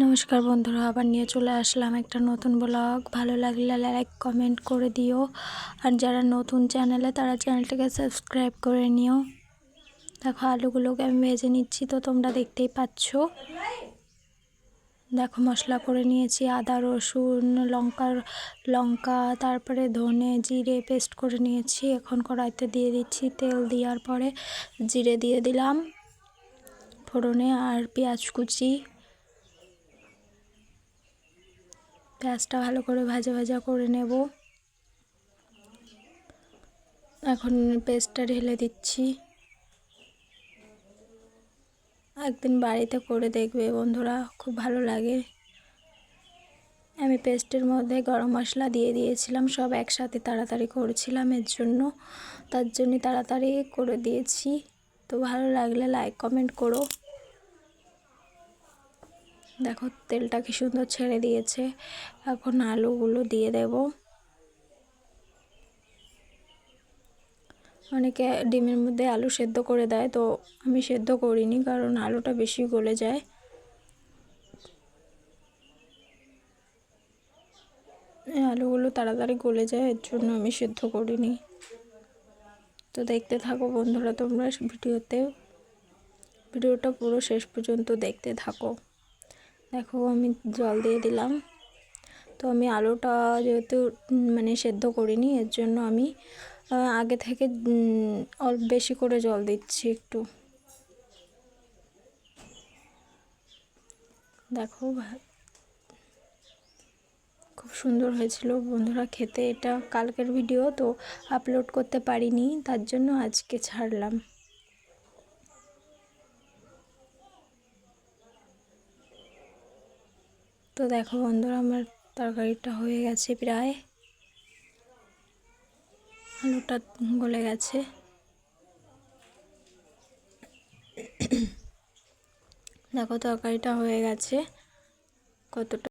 নমস্কার বন্ধুরা, আবার নিয়ে চলে আসলাম একটা নতুন ব্লগ। ভালো লাগলে লাইক, কমেন্ট করে দিও। আর যারা নতুন চ্যানেলে, তারা চ্যানেলটাকে সাবস্ক্রাইব করে নিও। দেখো, আলুগুলোকে আমি ভেজে নিচ্ছি, তো তোমরা দেখতেই পাচ্ছ। দেখো, মশলা করে নিয়েছি, আদা, রসুন লঙ্কার লঙ্কা, তারপরে ধনে জিরে পেস্ট করে নিয়েছি। এখন কড়াইতে দিয়ে দিচ্ছি তেল, দেওয়ার পরে জিরে দিয়ে দিলাম ফোড়নে আর পেঁয়াজ কুচি। পেঁয়াজটা ভালো করে ভাজা ভাজা করে নেব। এখন পেস্টটা ঢেলে দিচ্ছি। একদিন বাড়িতে করে দেখবে বন্ধুরা, খুব ভালো লাগে। আমি পেস্টের মধ্যে গরম মশলা দিয়ে দিয়েছিলাম, সব একসাথে তাড়াতাড়ি করেছিলাম এর জন্য। তার জন্য তাড়াতাড়ি করে দিয়েছি। তো ভালো লাগলে লাইক কমেন্ট করো। দেখো তেলটা কি সুন্দর ছেড়ে দিয়েছে। এখন আলুগুলো দিয়ে দেব। অনেকে ডিমের মধ্যে আলু সেদ্ধ করে দেয়, তো আমি সেদ্ধ করিনি কারণ আলুটা বেশি গলে যায়। আলুগুলো তাড়াতাড়ি গলে যায়, এর জন্য আমি সেদ্ধ করিনি। তো দেখতে থাকো বন্ধুরা তোমরা ভিডিওতে। ভিডিওটা পুরো শেষ পর্যন্ত দেখতে থাকো। দেখো আমি জল দিয়ে দিলাম। তো আমি আলুটা যেহেতু মানে সেদ্ধ করিনি, এর জন্য আমি আগে থেকে অল্প বেশি করে জল দিচ্ছি একটু। দেখো খুব সুন্দর হয়েছিল বন্ধুরা খেতে। এটা কালকের ভিডিও তো আপলোড করতে পারিনি, তার জন্য আজকে ছাড়লাম। তো দেখো বন্ধুরা, আমার তরকারিটা হয়ে গেছে প্রায়। আলুটা গলে গেছে। দেখো তরকারিটা হয়ে গেছে। কতটা